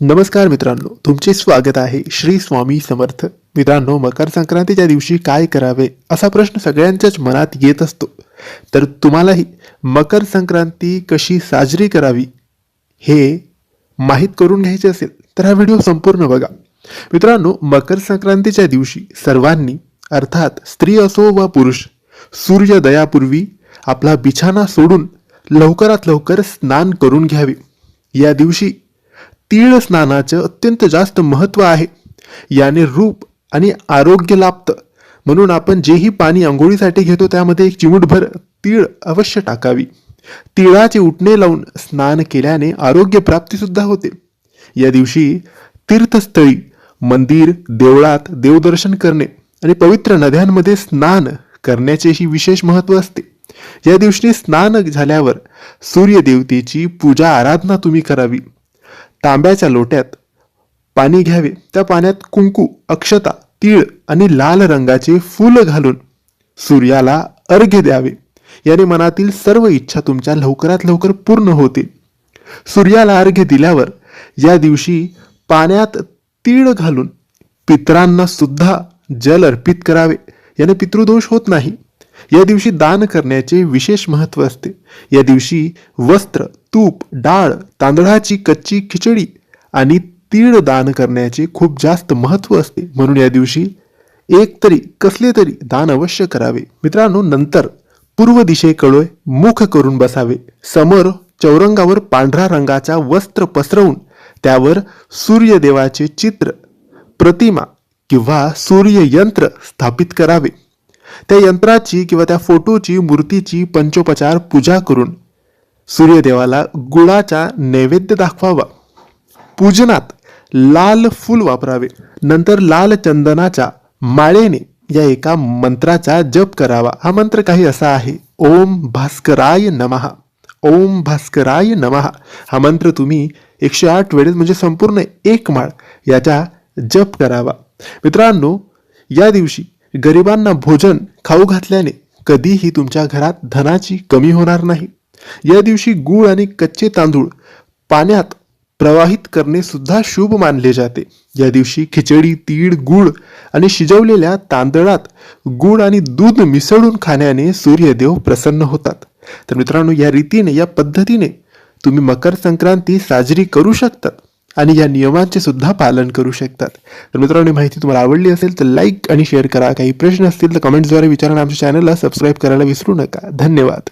नमस्कार मित्रांनो तुमचे स्वागत आहे श्री स्वामी समर्थ. मित्रांनो मकर संक्रांतीच्या दिवशी काय करावे असा प्रश्न सगळ्यांच्याच मनात येत असतो. तर तुम्हालाही मकर संक्रांती कशी साजरी करावी हे माहीत करून घ्यायचे असेल तर हा व्हिडिओ संपूर्ण बघा. मित्रांनो मकर संक्रांतीच्या दिवशी सर्वांनी अर्थात स्त्री असो वा पुरुष सूर्योदयापूर्वी आपला बिछाना सोडून लवकरात लवकर स्नान करून घ्यावे. या दिवशी तीळ स्नानाचं अत्यंत जास्त महत्त्व आहे. याने रूप आणि आरोग्य लाभतं. म्हणून आपण जेही पाणी आंघोळीसाठी घेतो त्यामध्ये एक चिमूटभर तीळ अवश्य टाकावी. तिळाचे उठणे लावून स्नान केल्याने आरोग्य प्राप्तीसुद्धा होते. या दिवशी तीर्थस्थळी मंदिर देवळात देवदर्शन करणे आणि पवित्र नद्यांमध्ये स्नान करण्याचेही विशेष महत्त्व असते. या दिवशी स्नान झाल्यावर सूर्यदेवतेची पूजा आराधना तुम्ही करावी. तांब्याच्या लोट्यात पाणी घ्यावे. त्या पाण्यात कुंकू अक्षता तीळ आणि लाल रंगाचे फूल घालून सूर्याला अर्घ्य द्यावे. याने मनातील सर्व इच्छा तुमच्या लवकरात लवकर पूर्ण होतील. सूर्याला अर्घ्य दिल्यावर या दिवशी पाण्यात तीळ घालून पितरांना सुद्धा जल अर्पित करावे. याने पितृदोष होत नाही. या दिवशी दान करण्याचे विशेष महत्त्व असते. या दिवशी वस्त्र तूप डाळ तांदळाची कच्ची खिचडी आणि तीळ दान करण्याचे खूप जास्त महत्त्व असते. म्हणून या दिवशी एक तरी कसले तरी दान अवश्य करावे. मित्रांनो नंतर पूर्व दिशेकडे मुख करून बसावे. समोर चौरंगावर पांढऱ्या रंगाचा वस्त्र पसरवून त्यावर सूर्यदेवाचे चित्र प्रतिमा किंवा सूर्ययंत्र स्थापित करावे. त्या यंत्राची किंवा त्या फोटोची मूर्तीची पंचोपचार पूजा करून सूर्यदेवाला गुळाचा नैवेद्य दाखवावा. पूजनात लाल फूल वापरावे. नंतर लाल चंदनाच्या माळेने या एका मंत्राचा जप करावा. हा मंत्र काही असा आहे ओम भास्कराय नमहा ओम भास्कराय नमहा हा मंत्र तुम्ही एकशे आठ वेळेस म्हणजे संपूर्ण एक माळ याचा जप करावा. मित्रांनो या दिवशी गरिबांना भोजन खाऊ घातल्याने कधीही तुमच्या घरात धनाची कमी होणार नाही. या दिवशी गूळ आणि कच्चे तांदूळ पाण्यात प्रवाहित करणे सुद्धा शुभ मानले जाते. या दिवशी खिचडी तीळ गूळ आणि शिजवलेल्या तांदळात गूळ आणि दूध मिसळून खाण्याने सूर्यदेव प्रसन्न होतात. तर मित्रांनो या रीतीने या पद्धतीने तुम्ही मकर संक्रांती साजरी करू शकतात. आणि या नियमांचे सुद्धा पालन करू शकतात. तर मित्रांनो माहिती तुम्हाला आवडली असेल तर लाईक आणि शेअर करा. काही प्रश्न असतील तर कमेंट्सद्वारे विचारा आमच्या चॅनलला सबस्क्राईब करायला विसरू नका. धन्यवाद.